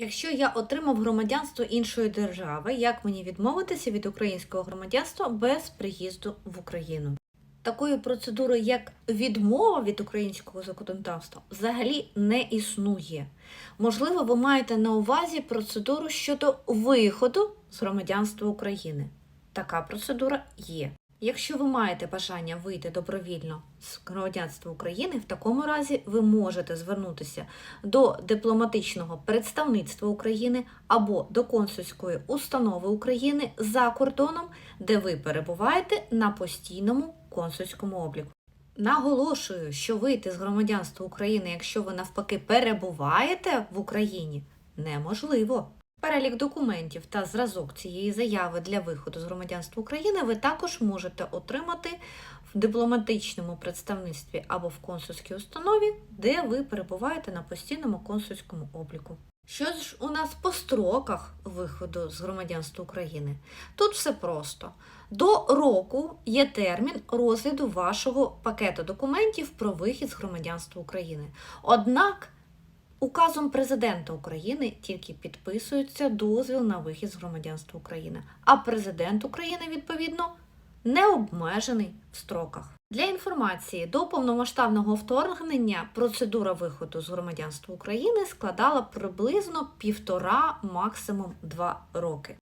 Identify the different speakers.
Speaker 1: Якщо я отримав громадянство іншої держави, як мені відмовитися від українського громадянства без приїзду в Україну? Такої процедури, як відмова від українського законодавства, взагалі не існує. Можливо, ви маєте на увазі процедуру щодо виходу з громадянства України. Така процедура є. Якщо ви маєте бажання вийти добровільно з громадянства України, в такому разі ви можете звернутися до дипломатичного представництва України або до консульської установи України за кордоном, де ви перебуваєте на постійному консульському обліку. Наголошую, що вийти з громадянства України, якщо ви навпаки перебуваєте в Україні, неможливо. Перелік документів та зразок цієї заяви для виходу з громадянства України ви також можете отримати в дипломатичному представництві або в консульській установі, де ви перебуваєте на постійному консульському обліку. Що ж у нас по строках виходу з громадянства України? Тут все просто. До року є термін розгляду вашого пакету документів про вихід з громадянства України. Однак Указом президента України тільки підписується дозвіл на вихід з громадянства України, а президент України, відповідно, не обмежений в строках. Для інформації до повномасштабного вторгнення процедура виходу з громадянства України складала приблизно півтора, максимум два роки.